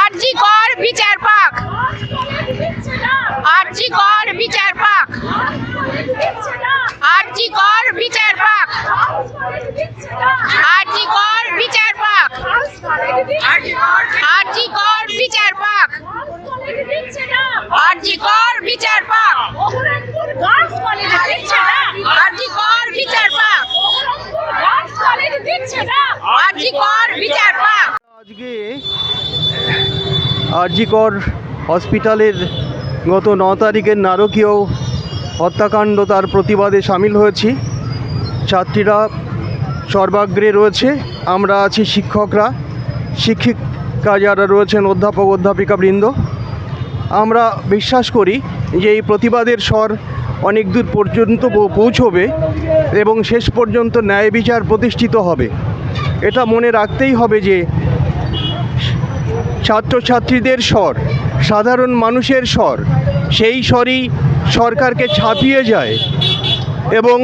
আরজি কর বিচার পাক। আরজি কর বিচার পাক। আরজি কর বিচার পাক। আরজি কর বিচার পাক। আরজি কর বিচার পাক। আরজি কর বিচার পাক আরজি কর বিচার পাক আরজি কর বিচার পাক আজকে আরজিকর হসপিটালের গত ন তারিখের নারকীয় হত্যাকাণ্ড তার প্রতিবাদে সামিল হয়েছি। ছাত্রীরা সর্বাগ্রে রয়েছে। আমরা আছি শিক্ষকরা, শিক্ষিকা যারা রয়েছেন অধ্যাপক, অধ্যাপিকা বৃন্দ। আমরা বিশ্বাস করি যে এই প্রতিবাদের স্বর অনেক দূর পর্যন্ত পৌঁছবে এবং শেষ পর্যন্ত ন্যায় বিচার প্রতিষ্ঠিত হবে। এটা মনে রাখতেই হবে যে ছাত্রছাত্রীদের স্বর, সাধারণ মানুষের স্বর, সেই স্বরই সরকারকে ছাপিয়ে যায় এবং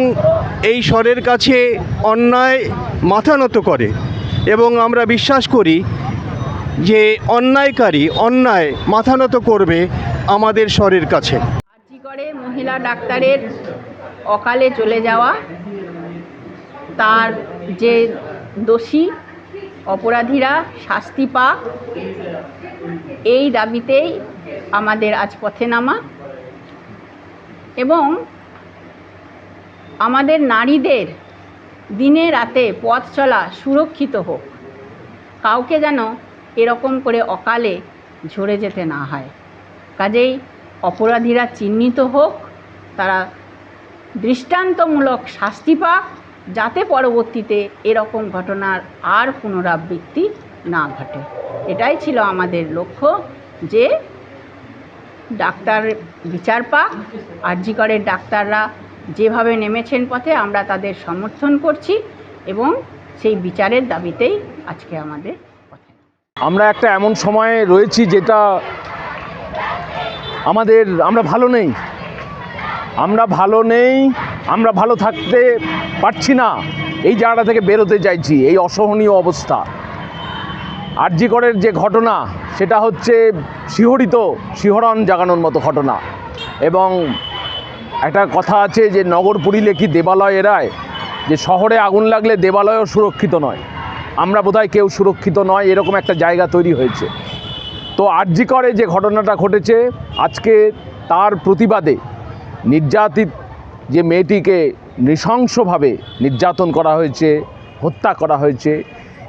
এই স্বরের কাছে অন্যায় মাথা নত করে এবং আমরা বিশ্বাস করি যে অন্যায়কারী অন্যায় মাথা নত করবে আমাদের স্বরের কাছে। মহিলা ডাক্তারের অকালে চলে যাওয়া, তার যে দোষী অপরাধীরা শাস্তি পাক এই দাবিতেই আমাদের আজ পথে নামা। এবং আমাদের নারীদের দিনে রাতে পথ চলা সুরক্ষিত হোক। কাউকে যেন এরকম করে অকালে ঝরে যেতে না হয়। কাজেই অপরাধীরা চিহ্নিত হোক, তারা দৃষ্টান্তমূলক শাস্তি পাক। যাতে পরবর্তীতে এরকম ঘটনার আর পুনরাবৃত্তি না ঘটে। এটাই ছিল আমাদের লক্ষ্য যে ডাক্তার বিচার পাক আরজিকরের ডাক্তাররা যেভাবে নেমেছেন পথে আমরা তাদের সমর্থন করছি এবং সেই বিচারের দাবিতেই আজকে আমাদের আমরা একটা এমন সময়ে রয়েছি যেটা আমাদের, আমরা ভালো নেই। আমরা ভালো নেই আমরা ভালো থাকতে পারছি না। এই জায়গাটা থেকে বেরোতে চাইছি, এই অসহনীয় অবস্থা। আরজিকরের যে ঘটনা, সেটা হচ্ছে শিহরিত, শিহরণ জাগানোর মতো ঘটনা। এবং একটা কথা আছে যে নগর পুরিলে কি দেবালয় এরায়, যে শহরে আগুন লাগলে দেবালয়ও সুরক্ষিত নয়। আমরা বোধহয় কেউ সুরক্ষিত নয়, এরকম একটা জায়গা তৈরি হয়েছে। তো আরজিকরে যে ঘটনাটা ঘটেছে, আজকে তার প্রতিবাদে নির্যাতিত যে মেয়েটিকে নৃশংসভাবে নির্যাতন করা হয়েছে, হত্যা করা হয়েছে,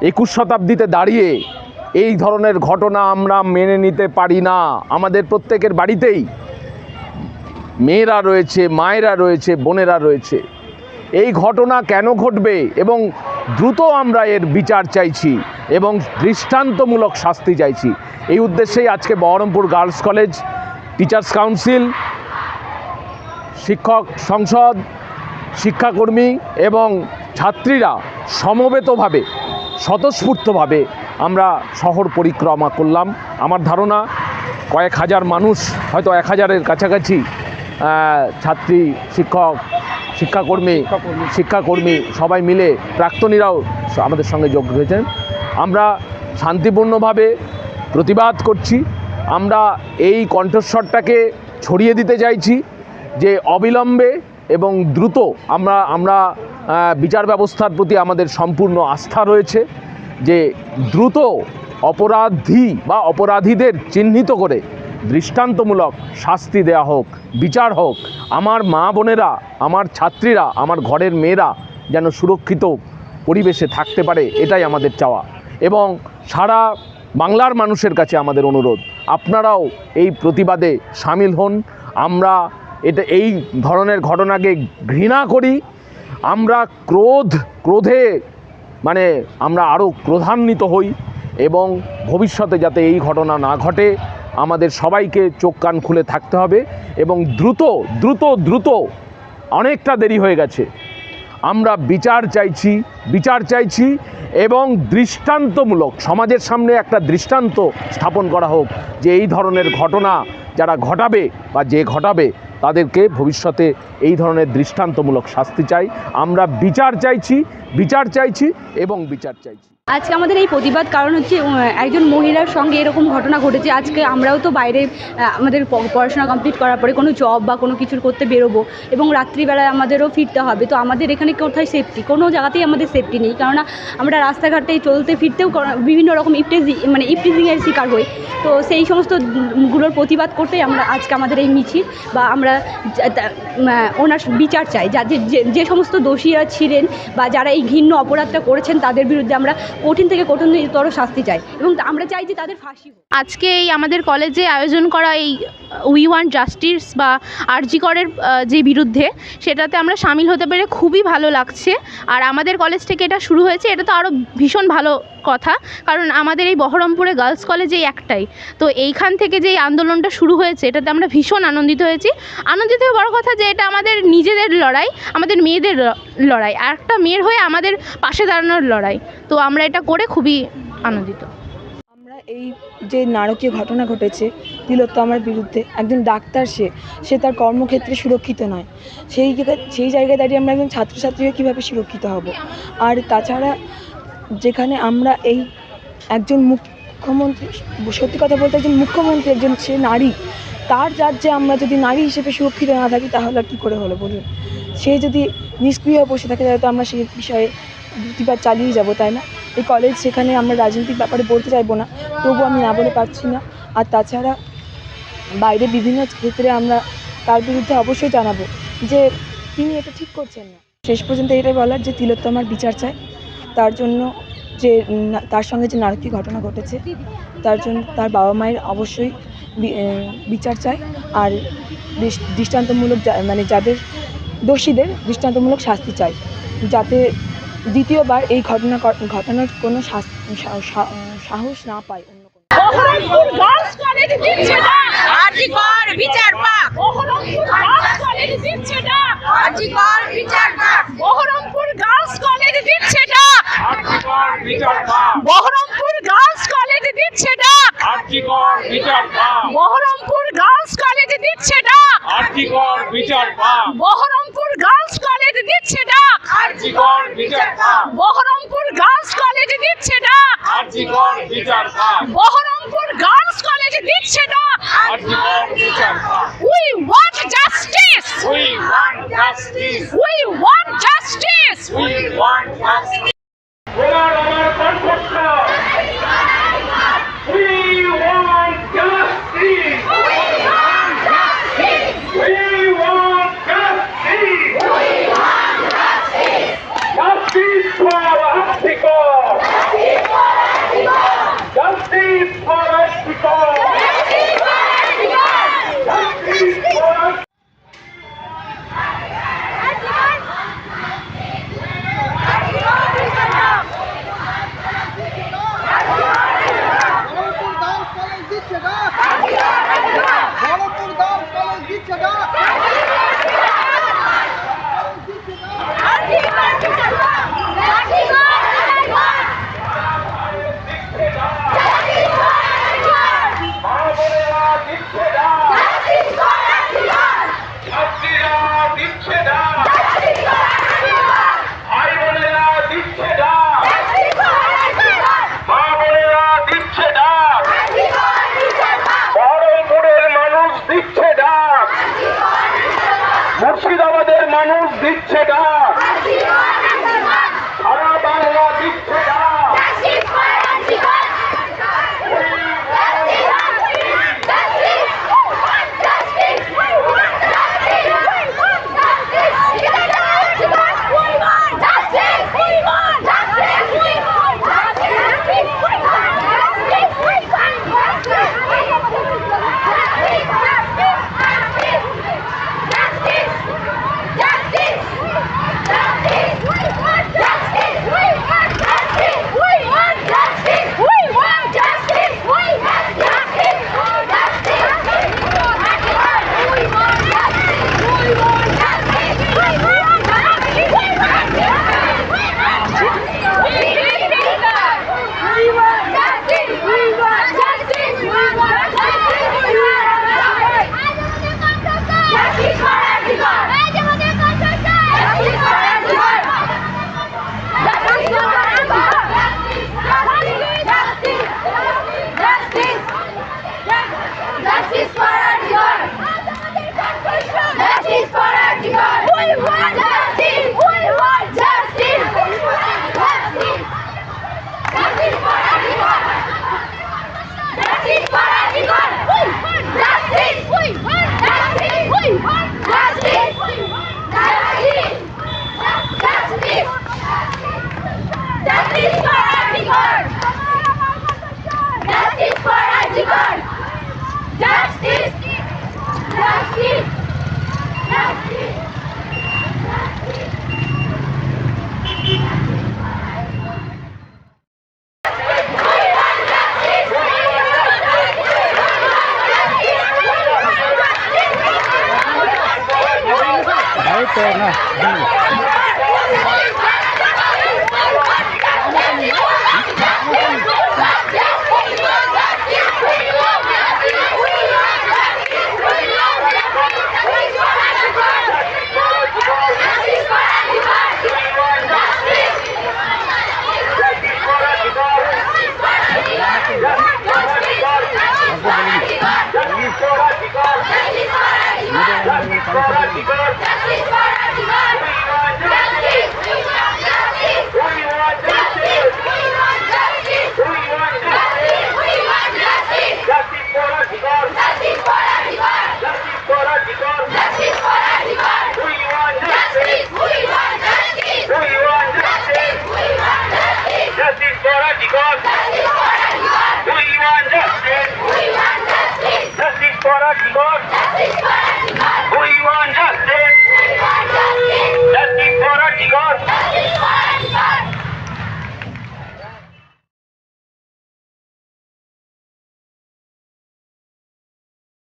একুশ শতাব্দীতে দাঁড়িয়ে এই ধরনের ঘটনা আমরা মেনে নিতে পারি না। আমাদের প্রত্যেকের বাড়িতেই মেয়েরা রয়েছে, মায়েরা রয়েছে, বোনেরা রয়েছে। এই ঘটনা কেন ঘটবে এবং দ্রুত আমরা এর বিচার চাইছি এবং দৃষ্টান্তমূলক শাস্তি চাইছি। এই উদ্দেশ্যেই আজকে Baharampur girls college teachers council শিক্ষক সংসদ শিক্ষাকর্মী এবং ছাত্রীরা সমবেতভাবে স্বতঃস্ফূর্তভাবে আমরা শহর পরিক্রমা করলাম। আমার ধারণা কয়েক হাজার মানুষ হয়তো এক হাজারের কাছাকাছি ছাত্রী শিক্ষক শিক্ষাকর্মী। শিক্ষাকর্মী সবাই মিলে প্রাক্তনীরাও আমাদের সঙ্গে যোগ হয়েছেন। আমরা শান্তিপূর্ণভাবে প্রতিবাদ করছি। আমরা এই কণ্ঠস্বরটাকে ছড়িয়ে দিতে চাইছি। যে অবিলম্বে এবং দ্রুত আমরা আমরা বিচার ব্যবস্থার প্রতি আমাদের সম্পূর্ণ আস্থা রয়েছে যে দ্রুত অপরাধী বা অপরাধীদের চিহ্নিত করে দৃষ্টান্তমূলক শাস্তি দেওয়া হোক, বিচার হোক, আমার মা বোনেরা, আমার ছাত্রীরা, আমার ঘরের মেয়েরা যেন সুরক্ষিত পরিবেশে থাকতে পারে, এটাই আমাদের চাওয়া। এবং সারা বাংলার মানুষের কাছে আমাদের অনুরোধ, আপনারাও এই প্রতিবাদে সামিল হন, আমরা এটা এই ধরনের ঘটনাকে ঘৃণা করি। আমরা ক্রোধ, ক্রোধে মানে আমরা আরও ক্রোধান্বিত হই এবং ভবিষ্যতে যাতে এই ঘটনা না ঘটে, আমাদের সবাইকে চোখ কান খুলে থাকতে হবে এবং দ্রুত দ্রুত দ্রুত অনেকটা দেরি হয়ে গেছে। আমরা বিচার চাইছি বিচার চাইছি এবং দৃষ্টান্তমূলক, সমাজের সামনে একটা দৃষ্টান্ত স্থাপন করা হোক যে এই ধরনের ঘটনা যারা ঘটাবে বা যে ঘটাবে তাদেরকে ভবিষ্যতে এই ধরনের দৃষ্টান্তমূলক শাস্তি চাই। আমরা বিচার চাইছি বিচার চাইছি এবং বিচার চাইছি। আজকে আমাদের এই প্রতিবাদ কারণ হচ্ছে একজন মহিলার সঙ্গে এরকম ঘটনা ঘটেছে। আজকে আমরাও তো বাইরে আমাদের পড়াশোনা কমপ্লিট করার পরে কোনো জব বা কোনো কিছুর করতে বেরোবো এবং রাত্রিবেলায় আমাদেরও ফিরতে হবে। তো আমাদের এখানে কোথায় সেফটি কোনো জায়গাতেই আমাদের সেফটি নেই। কেননা আমরা রাস্তাঘাটে চলতে ফিরতেও বিভিন্ন রকম ইপটিজি মানে ইপটিজিংয়ের শিকার হই। তো সেই সমস্তগুলোর প্রতিবাদ করতেই আমরা আজকে আমাদের এই মিছিল বা আমরা ওনার বিচার চাই। যে- যে সমস্ত দোষীরা ছিলেন বা যারা এই ঘৃণ্য অপরাধটা করেছেন, তাদের বিরুদ্ধে আমরা কঠিন থেকে কঠিনতর শাস্তি চাই এবং আমরা চাই যে তাদের ফাঁসি আজকে এই আমাদের কলেজে আয়োজন করা এই উই ওয়ান জাস্টিস বা আরজিকরের যে বিরুদ্ধে, সেটাতে আমরা সামিল হতে পেরে খুবই ভালো লাগছে। আর আমাদের কলেজ থেকে এটা শুরু হয়েছে, এটা তো আরও ভীষণ ভালো কথা, কারণ আমাদের এই বহরমপুরে গার্লস কলেজে একটাই। তো এইখান থেকে যে আন্দোলনটা শুরু হয়েছে, এটাতে আমরা ভীষণ আনন্দিত হয়েছি। আনন্দিত বড় কথা যে এটা আমাদের নিজেদের লড়াই, আমাদের মেয়েদের লড়াই, আর একটা মেয়ের হয়ে আমাদের পাশে দাঁড়ানোর লড়াই। তো আমরা এটা করে খুবই আনন্দিত। আমরা এই যে নারকীয় ঘটনা ঘটেছে তিলোত্তমার বিরুদ্ধে, একজন ডাক্তার সে সে তার কর্মক্ষেত্রে সুরক্ষিত নয়। সেই সেই জায়গায় দাঁড়িয়ে আমরা একজন ছাত্রছাত্রী হয়ে কীভাবে সুরক্ষিত হব? আর তাছাড়া যেখানে আমরা এই একজন মুখ্যমন্ত্রী, সত্যি কথা বলতে একজন মুখ্যমন্ত্রী, একজন সে নারী, তার রাজ্যে আমরা যদি নারী হিসেবে সুরক্ষিত না থাকি, তাহলে কী করে হলো বলুন? সে যদি নিষ্ক্রিয় বসে থাকে, তাহলে তো আমরা সেই বিষয়ে প্রতিবাদ চালিয়ে যাব, তাই না? এই কলেজ সেখানে আমরা রাজনৈতিক ব্যাপারে বলতে চাইব না তবু আমি না বলে পারছি না। আর তাছাড়া বাইরে বিভিন্ন ক্ষেত্রে আমরা তার বিরুদ্ধে অবশ্যই জানাব যে তিনি এটা ঠিক করছেন না। শেষ পর্যন্ত এটাই বলার যে তিলোত্তমার বিচার চাই। তার জন্য যে তার সঙ্গে যে নারকীয় ঘটনা ঘটেছে, তার জন্য তার বাবা মায়ের অবশ্যই বিচার চাই। আর দৃষ্টান্তমূলক মানে যাদের দোষীদের দৃষ্টান্তমূলক শাস্তি চাই। যাতে দ্বিতীয়বার এই ঘটনা ঘটনার কোনো সাহস না পায় অন্য কোনো। বহরমপুর গার্লস কলেজ দিচ্ছে পাক। বহরমপুর গার্লস কলেজ দিচ্ছে পাক। বহরমপুর গার্লস কলেজ দিচ্ছে না আর্থিকর बहुत কলেজ দিচ্ছে